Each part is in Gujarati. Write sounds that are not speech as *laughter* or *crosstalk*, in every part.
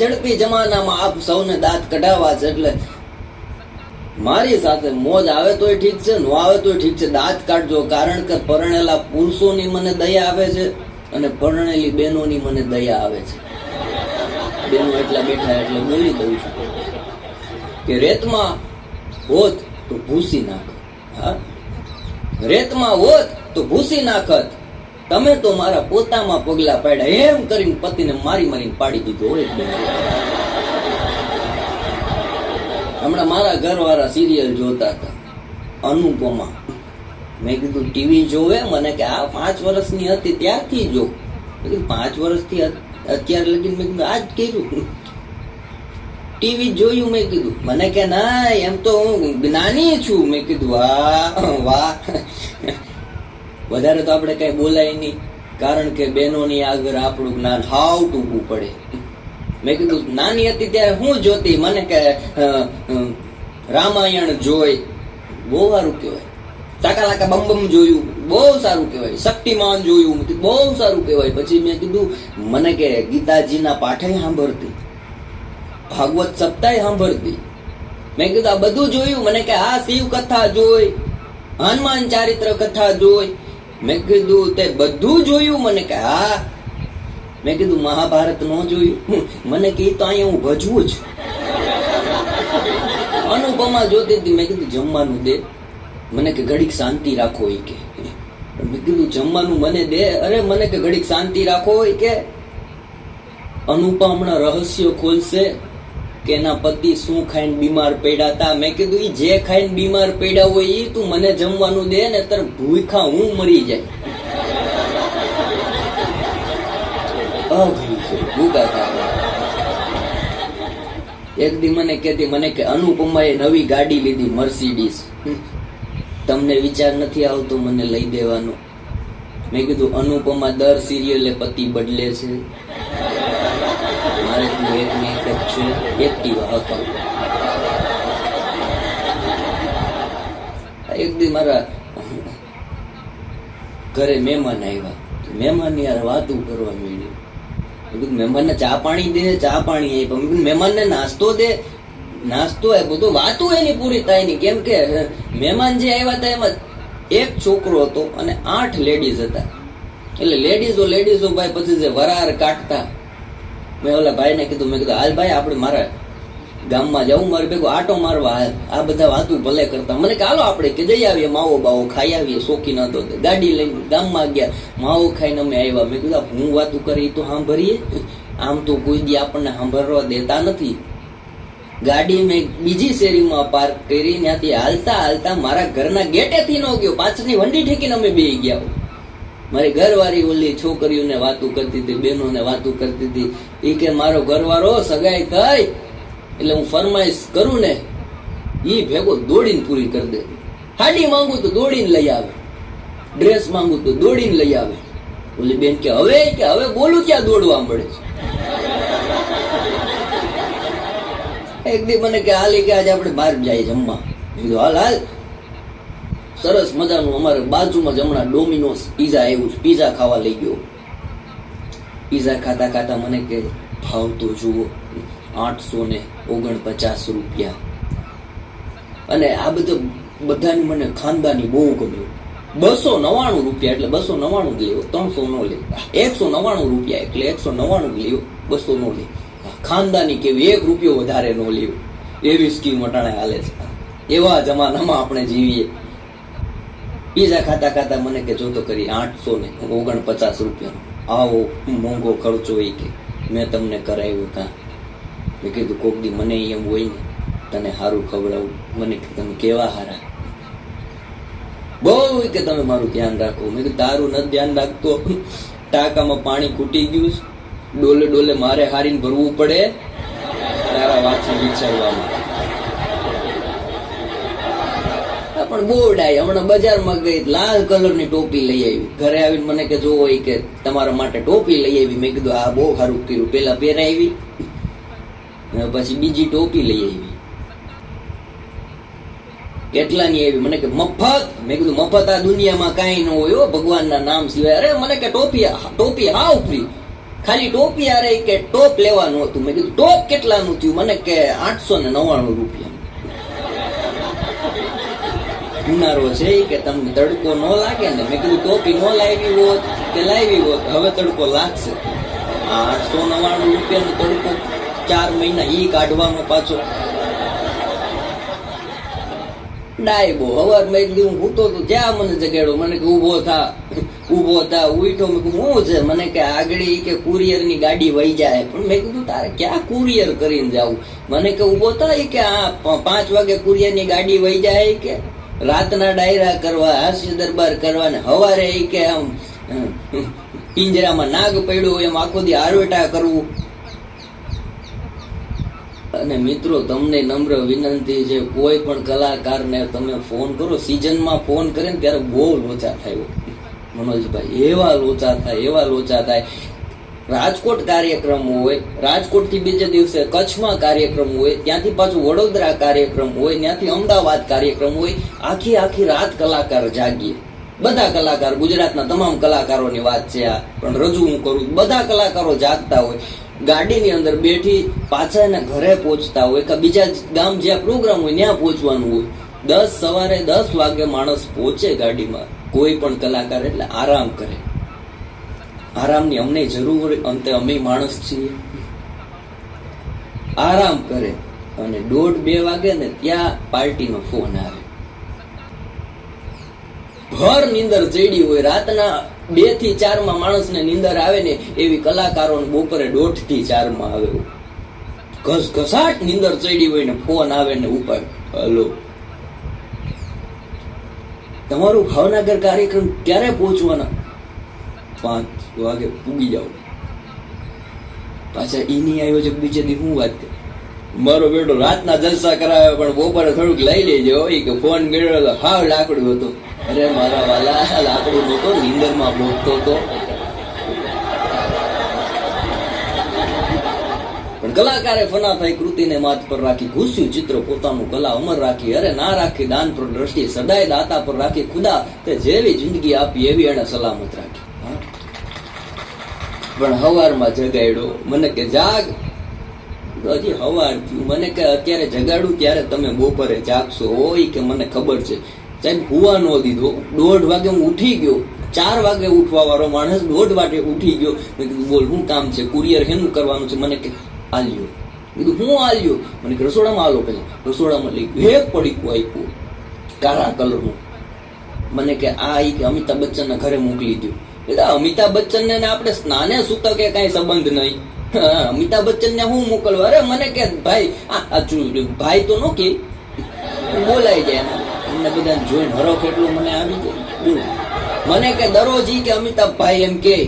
ઝડપી જમાનામાં આપ સૌને દાંત કઢાવવા છે એટલે મારી સાથે મોજ આવે તોય ઠીક છે, નો આવે તોય ઠીક છે. દાંત કાઢજો, કારણ કે પરણેલા પુરુષોની મને દયા આવે છે અને પરણેલી બહેનોની મને દયા આવે છે. બેનો એટલા બેઠા એટલે બોલી દઉં છું કે રેતમાં હોત તો ભૂસી નાખત. હા? રેતમાં હોત તો ભૂસી નાખત. તમે તો મારા પોતામાં પગલા પાડ્યા, એમ કરીને પતિને મારી મારીને પાડી દીધો હોય હમણાં મારા ઘરવાળા સિરિયલ જોતા હતા, અનુપમા. મેં કીધું ટીવી જોવે? મને કે, આ પાંચ વર્ષની હતી, ત્યારથી જો. પાંચ વર્ષથી અત્યારે લગીને મેં કીધું, આજ કર્યું. ટીવી જોયું? મેં કીધું. મને કે, ના, એમ તો હું જ્ઞાની છું. મેં કીધું વાહ વાહ. વધારે તો આપણે કઈ બોલાય નહીં, કારણ કે બહેનોની આગળ આપણું જ્ઞાન હાવ ટૂંકું પડે. મેં કીધું, નાની હતી ત્યારે હું જોતી, મને કે રામાયણ જોઈ. બહુ સારું કહેવાય. ચાકાલાકા બમ બમ જોયું, બહુ સારું કહેવાય. શક્તિમાન જોયું બહુ સારું કહેવાય. પછી મેં કીધું, મને કે, ગીતાજીના પાઠે સાંભળતી, ભાગવત સપ્તાહ સાંભળતી. મેં કીધું, આ બધું જોયું? મને કે, આ શિવ કથા જોઈ, હનુમાન ચારિત્ર કથા જોઈ મેં કીધું તે બધું જોયું, મને કે, હા. મેં કીધું, મહાભારત નો જોયું. મને કે તો અહીંયા હું ભજવું જ. અનુપમા જોતી હતી, મેં કીધું, જમવાનું દે. મને કે, ઘડીક શાંતિ રાખો એ કે. મેં કીધું, જમવાનું મને દે. અરે, મને કે, ઘડીક શાંતિ રાખો એ કે. અનુપમ હમણાં રહસ્ય ખોલશે. કે એના પતિ શું ખાઈને બીમાર પડ્યા હતા મેં કીધું એ જે ખાઈને બીમાર પડ્યા હોય એ તું મને જમવાનું દે ને તાર ભૂખા હું મરી જાય. ભૂખા એક દી મને કહેતી, મને કે અનુપમાએ નવી ગાડી લીધી, મર્સિડીઝ. તમને વિચાર નથી આવતો મને લઈ દેવાનો? મેં કીધું, અનુપમા દર સિરિયલે પતિ બદલે છે. મારે એક દી મારા ઘરે મહેમાન આવ્યા. મહેમાન યાર વાતું કરવા માંડ્યું. બધું મહેમાનને ચા પાણી દે, ચા પાણી આપ્યા મેં મહેમાનને નાસ્તો દે. નાસ્તો એ બધું વાતું એની પૂરી થાય નહીં. કેમ કે, મહેમાન જે આવ્યા હતા એમાં એક છોકરો હતો અને આઠ લેડીઝ હતા. એટલે લેડીઝો લેડીઝો ભાઈ પછી જે વરાર કાઢતા મેં ઓલા ભાઈને કીધું, મેં કીધું, હાલ ભાઈ, આપણે મારા ગામમાં જવું મારે ભેગું આટો મારવા, હાલ. આ બધા વાતું ભલે કરતા. મને કે, હાલો આપણે કે જઈ આવીએ, માવો બાવો ખાઈ આવીએ, શોખીન હતો તે. ગાડી લઈને ગામમાં ગયા, માવો ખાઈને અમે આવ્યા. મેં કીધું હું વાતું કરી તો સાંભળીએ. આમ તો કોઈ દી આપણને સાંભળવા દેતા નથી. ગાડી મેં બીજી શેરીમાં પાર્ક કરી, ત્યાંથી હાલતા હાલતા મારા ઘરના ગેટેથી ન ગયો. પાછળની વંડી ઠેકીને અમે બે ગયા. મારી ઘરવાળી ઓલી છોકરીઓને વાતું કરતી હતી, બહેનોને વાતું કરતી હતી. એ કે મારો ઘરવાળો સગાઈ થઈ એટલે હું ફરમાઈશ કરું ને એ ભેગો દોડીને પૂરી કરી દે. હાડી માંગુ તો દોડીને લઈ આવે. ડ્રેસ માંગુ તો દોડીને લઈ આવે. ઓલી બેન કે, હવે? કે, હવે બોલું ક્યાં દોડવા મળે છે? એક દી મને કે, હાલી કે આજે આપણે બહાર જાય જમવા. કીધું, હાલ હાલ. સરસ મજાનું અમારે બાજુમાં જ હમણાં ડોમિનોસ પીઝા આવ્યું પીઝા ખાવા લઈ ગયો. પીઝા ખાતા ખાતા મને કે ભાવ તો જુઓ, આઠસો ને ઓગણપચાસ રૂપિયા. અને આ બધું બધાની મને ખાનદાની બહુ ગમ્યું. બસો નવ્વાણું રૂપિયા એટલે બસો નવ્વાણું લેવો ત્રણસો નો લે. એકસો નવ્વાણું રૂપિયા એટલે એકસો નવ્વાણું લેવો બસો નો લે. ખાનદાની કેવી એક રૂપિયો વધારે નો લેવો એવી સ્કીમ અટાણે હાલે છે. એવા જમાનામાં આપણે જીવીએ. પીઝા ખાતા ખાતા મને કે જોતો કરી આઠસો ને ઓગણપચાસ રૂપિયાનો. આવો મોંઘો ખર્ચો હોય કે. મેં તમને કરાવ્યો ત્યાં મેં કીધું, કોક દી મને એમ હોય ને, તને સારું ખવડાવું. મને કે, તમે કેવા હારા? બહુ કે તમે મારું ધ્યાન રાખો. મેં કીધું, તારું નથી ધ્યાન રાખતો. ટાંકામાં પાણી ખૂટી ગયું. ડોલે ડોલે મારે હારીને ભરવું પડે. તારા વાંચી વિચારવામાં આ પણ બહુ ડાય હમણાં બજારમાં ગઈ લાલ કલરની ટોપી લઈ આવી. ઘરે આવીને મને કે જોવો હોય કે તમારા માટે ટોપી લઈ આવી. મેં કીધું, આ બહુ સારું કર્યું. પેલા પહેરાવી પછી બીજી ટોપી લઈ આવી. કેટલાની આવી? મને કે, મફત. મેં કીધું, મફત આ દુનિયામાં કાંઈ ન હોય ભગવાનના નામ સિવાય. અરે, મને કે, ટોપી ટોપી હાવ ફ્રી ખાલી ટોપી આરે કે ટોપ લેવાનું હતું. મેં કીધું, ટોપ કેટલાનું થયું? મને કે, આઠસો ને નવ્વાણું રૂપિયા. ઉનાળો છે કે તમને તડકો ન લાગે ને મેં કીધું ટોપી ન લાવી હોત કે લાવી હોત, હવે તડકો લાગશે. આઠસો નવ્વાણું રૂપિયાનો તડકો ચાર મહિના ઈ કાઢવાનો પાછો. ડાયબો હવાર મેં કીધું હું તો તો ત્યાં મને જગાડો મને કે ઊભો થા ઊભો થા ઉઠો મેં કીધું, હું છે? મને કે આગળ કે કુરિયરની ગાડી વહી જાય. પણ મેં કીધું, તારે ક્યાં કુરિયર કરીને જાવું? મને કે ઊભો થા કે આ પાંચ વાગે કુરિયરની ગાડી વહી જાય કે. રાતના ડાયરા કરવા, હાસ્ય દરબાર કરવા ને હવારે એ કે આમ, પિંજરામાં નાગ પડ્યું એમ આખો દી આરવેટા કરવું. અને મિત્રો, તમને નમ્ર વિનંતી છે, કોઈ પણ કલાકારને તમે ફોન કરો, સિઝનમાં ફોન કરે ને ત્યારે બહુ લોચા થાય. મનોજભાઈ, એવા લોચા થાય, એવા લોચા થાય રાજકોટ કાર્યક્રમ હોય રાજકોટથી બીજે દિવસે કચ્છમાં કાર્યક્રમ હોય, ત્યાંથી પાછું વડોદરા કાર્યક્રમ હોય, ત્યાંથી અમદાવાદ કાર્યક્રમ હોય, આખી આખી રાત કલાકાર જાગીએ. બધા કલાકાર ગુજરાતના તમામ કલાકારોની વાત છે આ. પણ રજૂ હું કરું, બધા કલાકારો જાગતા હોય. ગાડીની અંદર બેઠી પાછા એના ઘરે પહોંચતા હોય કે બીજા ગામ જ્યાં પ્રોગ્રામ હોય ત્યાં પહોંચવાનું હોય. દસ સવારે દસ વાગે માણસ પહોંચે ગાડીમાં. કોઈ પણ કલાકાર એટલે આરામ કરે. આરામની અમને જરૂર અંતે અમે માણસ છીએ. આરામ કરે અને દોઢ બે વાગે ને ત્યાં પાર્ટીનો ફોન આવે. ભર નીંદર ચડી હોય, રાતના બેથી ચારમાં માણસને નીંદર આવે ને એવી કલાકારો બપોરે દોઢથી ચારમાં આવે. ઘસ ઘસાટ નીંદર ચડી હોય ને ફોન આવે ને ઉપર, હલો. તમારું ભાવનગર કાર્યક્રમ ક્યારે પહોંચવાના? પાંચ વાગે પૂગી જાવ પાછા એની આયોજક બીજે દી શું વાત મારો બેટો રાતના જલસા કરાવે પણ બપોરે થોડુંક લઈ લેજો એ કે ફોન મેળવેલો હાવ લાકડું હતું અરે મારા વાલા લાકડું નહોતો નીંદરમાં ભોગતો હતો પણ કલાકારે ફના થઈ કૃતિને માથ પર રાખી ઘૂસ્યું ચિત્ર પોતાનું કલા અમર રાખી અરે ના રાખી દાન પર દ્રષ્ટિ સદાય દાતા પર રાખી ખુદા તે જેવી જિંદગી આપી એવી એને સલામત રાખી? પણ હવારમાં જગાડ્યો. મને કે, જાગ. હજી હવાર થયું. મને કે, અત્યારે જગાડું, ત્યારે તમે બપોરે જાગશો. હોય કે, મને ખબર છે. સાહેબ હુવા ન દીધો. દોઢ વાગે હું ઉઠી ગયો. ચાર વાગે ઉઠવા વાળો માણસ દોઢ વાગે ઉઠી ગયો. મેં કીધું, બોલ, શું કામ છે? કુરિયર હેનું કરવાનું છે? મને કે, આલ્યો. કીધું, હું આલ્યો? મને કે, રસોડામાં આલો પેલા. રસોડામાં લઈ ગયો. એક પડીકું આપ્યું. કાળા કલરનું. મને કે, આ કે અમિતાભ બચ્ચનના ઘરે મોકલી દો એટલે અમિતાભ બચ્ચન ને આપણે સ્નાને સૂતો કે કઈ સંબંધ નહીં. અમિતાભ બચ્ચન ને હું મોકલવા? અરે, મને કે, ભાઈ ભાઈ તો નો કે. બોલાઈ જાય એમ. એમને બધા જોઈને હરખ એટલું મને આવી જાય મને કે દરરોજ કે અમિતાભ ભાઈ એમ કે.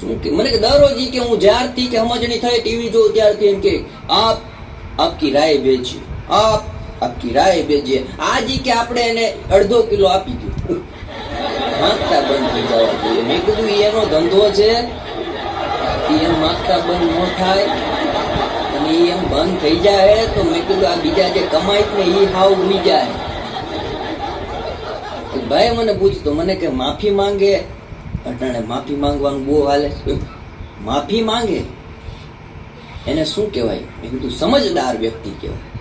શું કે? મને કે દરરોજ કે હું જ્યારથી કે સમજણી થાય ટીવી જોઉં ત્યારથી એમ કે. આપ, આપકી રાય ભેજીએ આપ આપકી રાય ભેજીએ આજી કે આપણે એને અડધો કિલો આપી દો. માંગતા બંધ થઈ જવા જોઈએ. મેં કીધું એનો ધંધો છે. એમ માગતા બંધ ન થાય અને એમ બંધ થઈ જાય તો મેં કીધું આ બીજા જે કમાય ને એ હાવ ઉઈ જાય. ભાઈ મને પૂછતો, મને કે માફી માંગે? અટાણે માફી માંગવાનું બહુ હાલે માફી માંગે? એને શું કહેવાય? મેં કીધું સમજદાર વ્યક્તિ કહેવાય.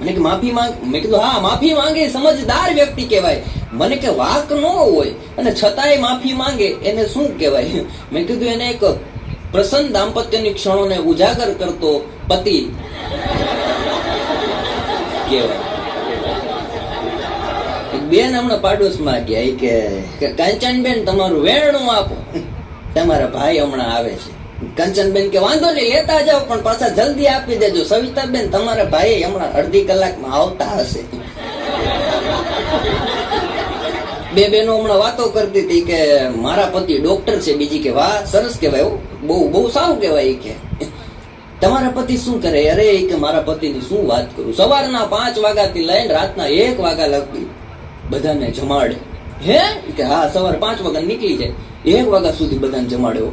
મને કે માફી માંગ મેં કીધું, હા, માફી માંગે, સમજદાર વ્યક્તિ કહેવાય. મને કે, વાક ન હોય, અને છતાંય માફી માંગે, એને શું કહેવાય? મેં કીધું, એને એક પ્રસન્ન દાંપત્યની ક્ષણોને ઉજાગર કરતો પતિ કહેવાય. બેન હમણાં પાડોશમાં ગયા કે કાંચન બેન તમારું વેણું આપો. *laughs* તમારા ભાઈ હમણાં આવે છે. કંચનબેન કે, વાંધો નહીં, લેતા જાઓ, પણ પાછા જલ્દી આપી દેજો. સવિતાબેન, તમારા ભાઈ હમણાં અડધી કલાકમાં આવતા હશે. બે બેનો હમણાં વાતો કરતી હતી કે, મારા પતિ ડોક્ટર છે. બીજી કે, વાહ, સરસ કહેવાય બહુ બહુ સારું કહેવાય કે. તમારા પતિ શું કરે? અરે કે મારા પતિની શું વાત કરું? સવારના પાંચ વાગ્યાથી લઈને રાતના એક વાગ્યા લગતી બધાને જમાડે. હે? કે, હા, સવારે પાંચ વાગ્યા નીકળી જાય. એક વાગ્યા સુધી બધાને જમાડે હો.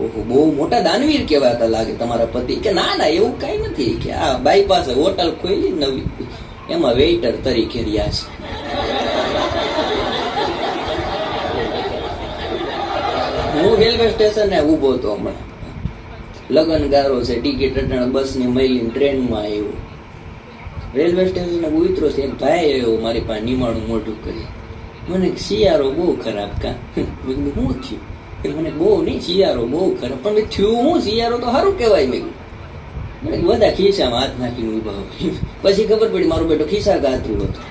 ઓહો, બહુ મોટા દાનવીર કહેવાતા લાગે તમારા પતિ. કે ના ના, એવું કઈ નથી. કે આ બાઈ પાસે હોટલ ખોલી નવી. એમાં વેઇટર તરીકે રહ્યા છે. હું રેલવે સ્ટેશને ઊભો હતો હમણાં. લગ્ન ગારો છે, ટિકિટ અટાણે બસની મળી ટ્રેનમાં આવ્યો. રેલવે સ્ટેશને ઉતરો છે, એક ભાઈ આવ્યો મારી પાસે નિમાણું મોઢું કરી. મને શિયાળો બહુ ખરાબ કા. શું થયું? એટલે મને બહુ નહીં શિયારો બહુ ખરાબ પણ મેં થયું હું શિયારો તો સારું કહેવાય મેં. બધા ખિસ્સામાં હાથ નાખી હું ભાવ પછી ખબર પડી મારો બેટો ખિસ્સા ગાતું હતું.